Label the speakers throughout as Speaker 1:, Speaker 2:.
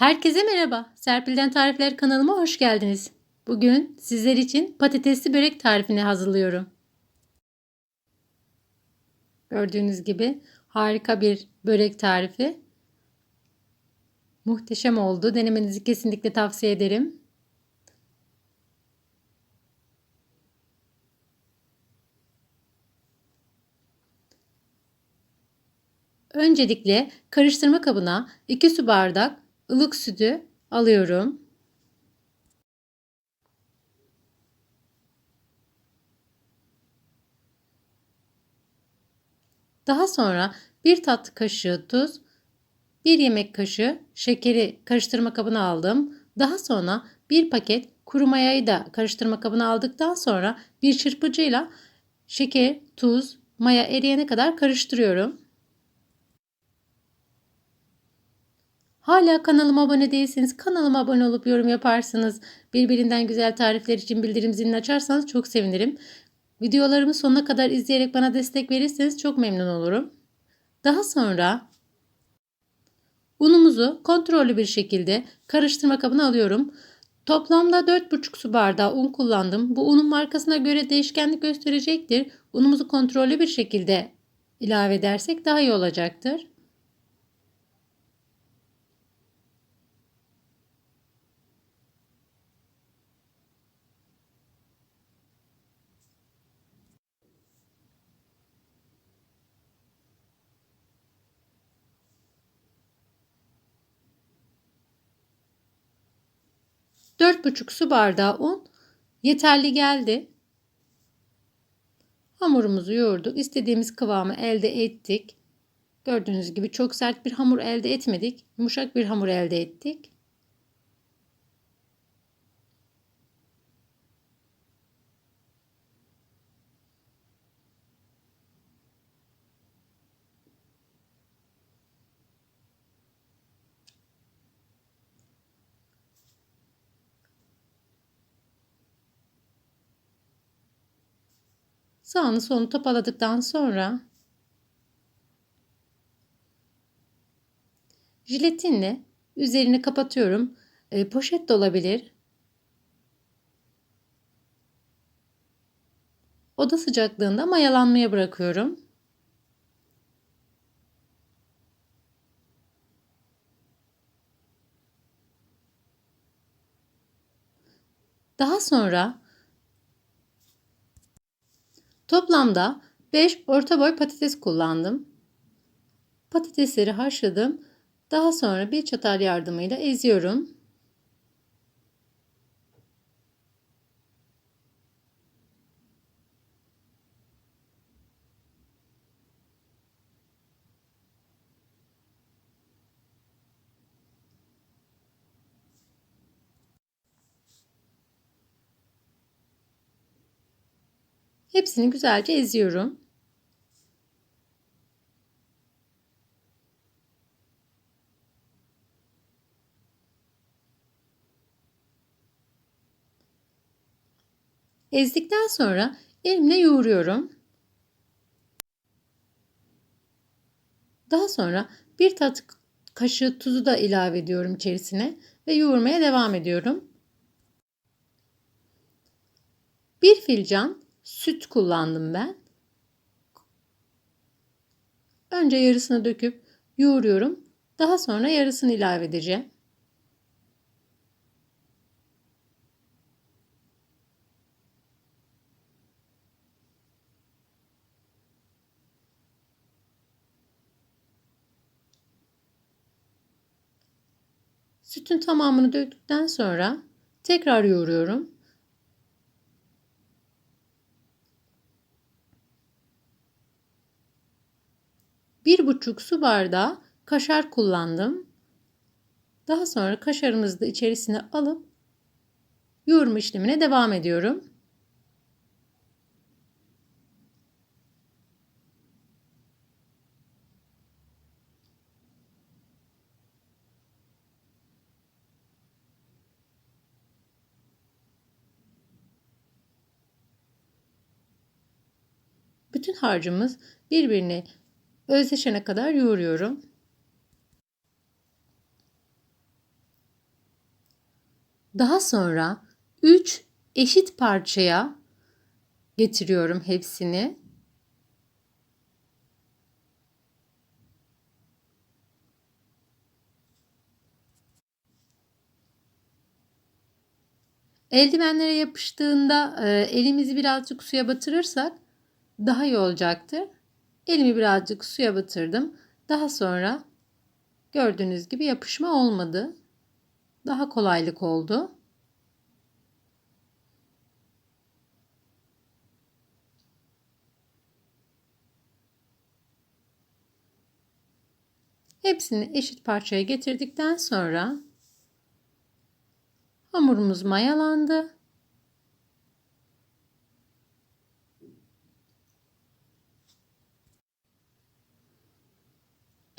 Speaker 1: Herkese merhaba. Serpil'den Tarifler kanalıma hoş geldiniz. Bugün sizler için patatesli börek tarifini hazırlıyorum. Gördüğünüz gibi harika bir börek tarifi. Muhteşem oldu. Denemenizi kesinlikle tavsiye ederim. Öncelikle karıştırma kabına 2 su bardak ılık sütü alıyorum. Daha sonra bir tatlı kaşığı tuz, bir yemek kaşığı şekeri karıştırma kabına aldım. Daha sonra bir paket kuru mayayı da karıştırma kabına aldıktan sonra bir çırpıcıyla şeker, tuz, maya eriyene kadar karıştırıyorum. Hala kanalıma abone değilseniz kanalıma abone olup yorum yaparsınız. Birbirinden güzel tarifler için bildirim zilini açarsanız çok sevinirim. Videolarımı sonuna kadar izleyerek bana destek verirseniz çok memnun olurum. Daha sonra unumuzu kontrollü bir şekilde karıştırma kabına alıyorum. Toplamda 4,5 su bardağı un kullandım. Bu unun markasına göre değişkenlik gösterecektir. Unumuzu kontrollü bir şekilde ilave edersek daha iyi olacaktır. Dört buçuk su bardağı un yeterli geldi. Hamurumuzu yoğurduk. İstediğimiz kıvamı elde ettik. Gördüğünüz gibi çok sert bir hamur elde etmedik. Yumuşak bir hamur elde ettik. Sağını solunu topaladıktan sonra jiletinle üzerini kapatıyorum. E, poşet de olabilir. Oda sıcaklığında mayalanmaya bırakıyorum. Daha sonra Toplamda 5 orta boy patates kullandım. Patatesleri haşladım. Daha sonra bir çatal yardımıyla eziyorum. Hepsini güzelce eziyorum. Ezdikten sonra elimle yoğuruyorum. Daha sonra bir tat kaşığı tuzu da ilave ediyorum içerisine ve yoğurmaya devam ediyorum. Bir filcan süt kullandım ben. Önce yarısını döküp yoğuruyorum. Daha sonra yarısını ilave edeceğim. Sütün tamamını döktükten sonra tekrar yoğuruyorum. Bir buçuk su bardağı kaşar kullandım. Daha sonra kaşarımızı da içerisine alıp yoğurma işlemine devam ediyorum. Bütün harcımız birbirine özleşene kadar yoğuruyorum. Daha sonra 3 eşit parçaya getiriyorum hepsini. Eldivenlere yapıştığında e, elimizi birazcık suya batırırsak daha iyi olacaktır. Elimi birazcık suya batırdım. Daha sonra gördüğünüz gibi yapışma olmadı. Daha kolaylık oldu. Hepsini eşit parçaya getirdikten sonra hamurumuz mayalandı.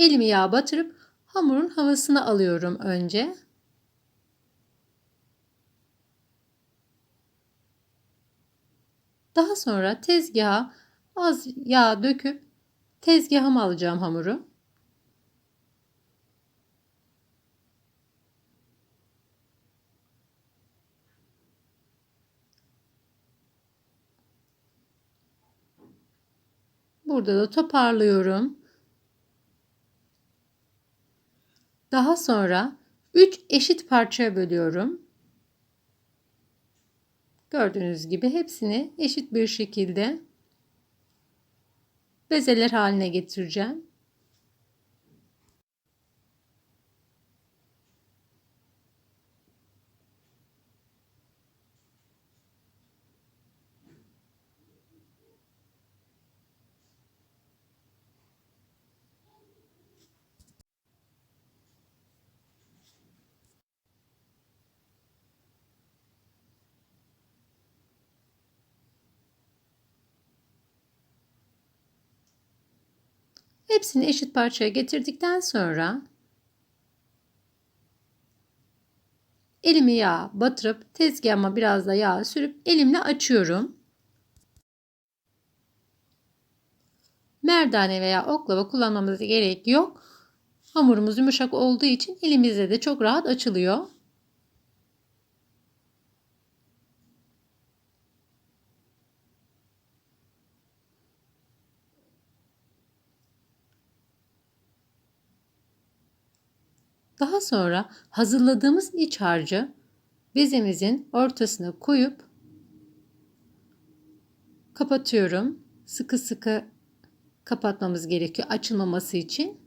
Speaker 1: Elimi yağ batırıp hamurun havasını alıyorum önce. Daha sonra tezgaha az yağ döküp tezgahıma alacağım hamuru. Burada da toparlıyorum. Daha sonra 3 eşit parçaya bölüyorum. Gördüğünüz gibi hepsini eşit bir şekilde bezeler haline getireceğim. Hepsini eşit parçaya getirdikten sonra elimi yağ batırıp tezgahıma biraz da yağ sürüp elimle açıyorum. Merdane veya oklava kullanmamıza gerek yok. Hamurumuz yumuşak olduğu için elimizde de çok rahat açılıyor. Daha sonra hazırladığımız iç harcı bezemizin ortasına koyup kapatıyorum. Sıkı sıkı kapatmamız gerekiyor açılmaması için.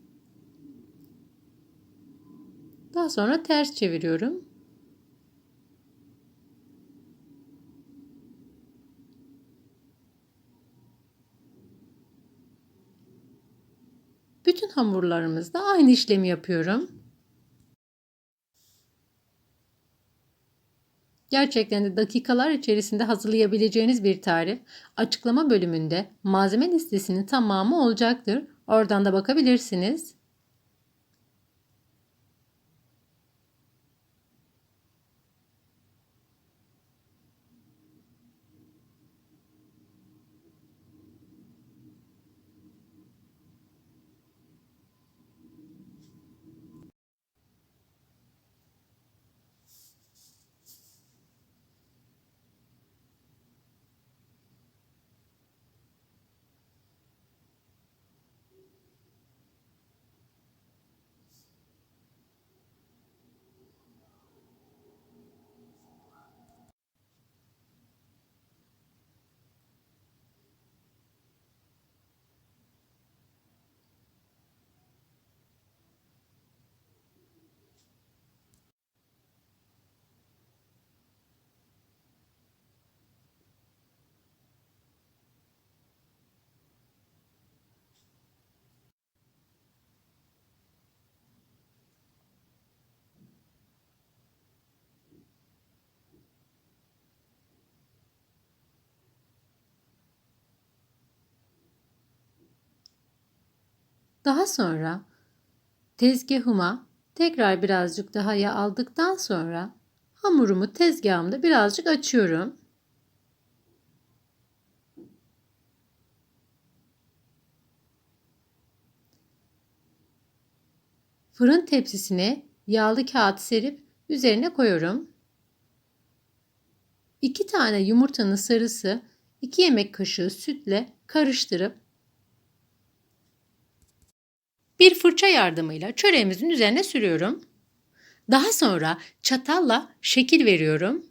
Speaker 1: Daha sonra ters çeviriyorum. Bütün hamurlarımızda aynı işlemi yapıyorum. Gerçekten de dakikalar içerisinde hazırlayabileceğiniz bir tarif. Açıklama bölümünde malzeme listesinin tamamı olacaktır. Oradan da bakabilirsiniz. Daha sonra tezgahıma tekrar birazcık daha yağ aldıktan sonra hamurumu tezgahımda birazcık açıyorum. Fırın tepsisine yağlı kağıt serip üzerine koyuyorum. 2 tane yumurtanın sarısı 2 yemek kaşığı sütle karıştırıp bir fırça yardımıyla çöreğimizin üzerine sürüyorum. Daha sonra çatalla şekil veriyorum.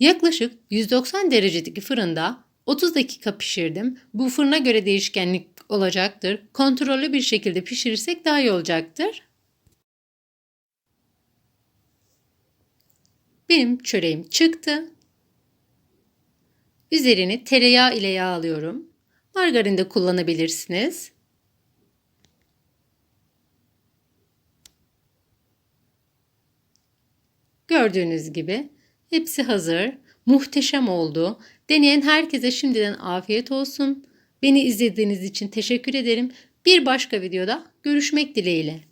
Speaker 1: Yaklaşık 190 derecedeki fırında 30 dakika pişirdim. Bu fırına göre değişkenlik olacaktır. Kontrollü bir şekilde pişirirsek daha iyi olacaktır. Benim çöreğim çıktı. Üzerini tereyağı ile yağlıyorum. Margarin de kullanabilirsiniz. Gördüğünüz gibi hepsi hazır. Muhteşem oldu. Deneyen herkese şimdiden afiyet olsun. Beni izlediğiniz için teşekkür ederim. Bir başka videoda görüşmek dileğiyle.